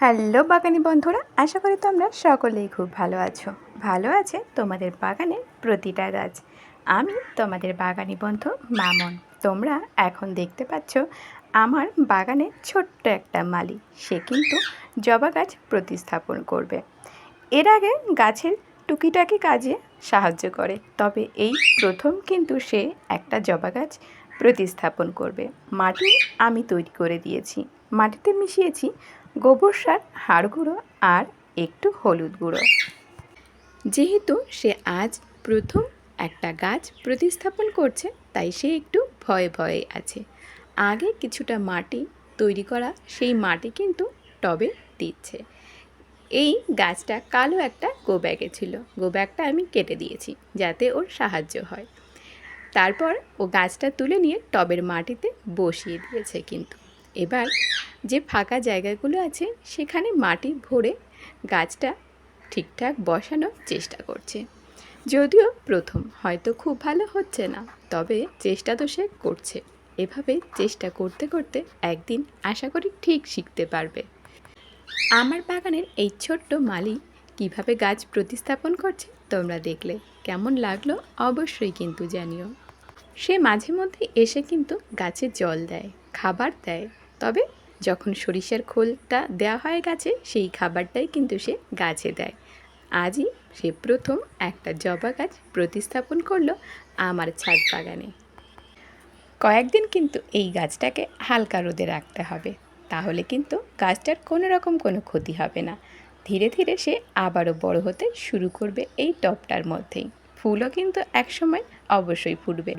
Hello বাগানি বন্ধুরা, আশা করি তোমরা সকলেই খুব ভালো আছো। ভালো আছে তোমাদের বাগানের প্রতিটা গাছ। আমি তোমাদের বাগানি বন্ধু মামন। তোমরা এখন দেখতে পাচ্ছ আমার বাগানে ছোট্ট একটা মালি সে কিন্তু জবা গাছ প্রতিস্থাপন করবে। এর আগে গাছের টুকিটাকি কাজে সাহায্য করে। তবে এই প্রথম কিন্তু সে একটা জবা গাছ প্রতিস্থাপন করবে। মাটি আমি তৈরি করে দিয়েছি। মাটিতে মিশিয়েছি গোবর সার, হাড় গুঁড়ো আর একটু হলুদ গুঁড়ো। যেহেতু সে আজ প্রথম একটা গাছ প্রতিস্থাপন করছে, তাই সে একটু ভয়ে ভয়ে আছে। আগে কিছুটা মাটি তৈরি করা সেই মাটি কিন্তু টবে দিচ্ছে। এই গাছটা কালো একটা গো ব্যাগে ছিল। গো ব্যাগটা আমি কেটে দিয়েছি যাতে ওর সাহায্য হয়। তারপর ও গাছটা তুলে নিয়ে টবের মাটিতে বসিয়ে দিয়েছে কিন্তু। এবার যে ফাঁকা জায়গাগুলো আছে সেখানে মাটি ভরে গাছটা ঠিকঠাক বসানোর চেষ্টা করছে। যদিও প্রথম হয়তো খুব ভালো হচ্ছে না, তবে চেষ্টা তো সে করছে। এভাবে চেষ্টা করতে করতে একদিন আশা করি ঠিক শিখতে পারবে। আমার বাগানের এই ছোট্ট মালি কীভাবে গাছ প্রতিস্থাপন করছে তোমরা দেখলে। কেমন লাগল অবশ্যই কিন্তু জানিও। সে মাঝে মধ্যে এসে কিন্তু গাছে জল দেয়, খাবার দেয়। তবে যখন সরিষার খোলটা দেওয়া হয় গাছে, সেই খাবারটাই কিন্তু সে গাছে দেয়। আজই সে প্রথম একটা জবা গাছ প্রতিস্থাপন করল আমার ছাদ বাগানে। কয়েকদিন কিন্তু এই গাছটাকে হালকা রোদে রাখতে হবে। তাহলে কিন্তু গাছটার কোনো রকম কোনো ক্ষতি হবে না। ধীরে ধীরে সে আবারও বড় হতে শুরু করবে এই টপটার মধ্যেই। ফুলও কিন্তু একসময় অবশ্যই ফুটবে।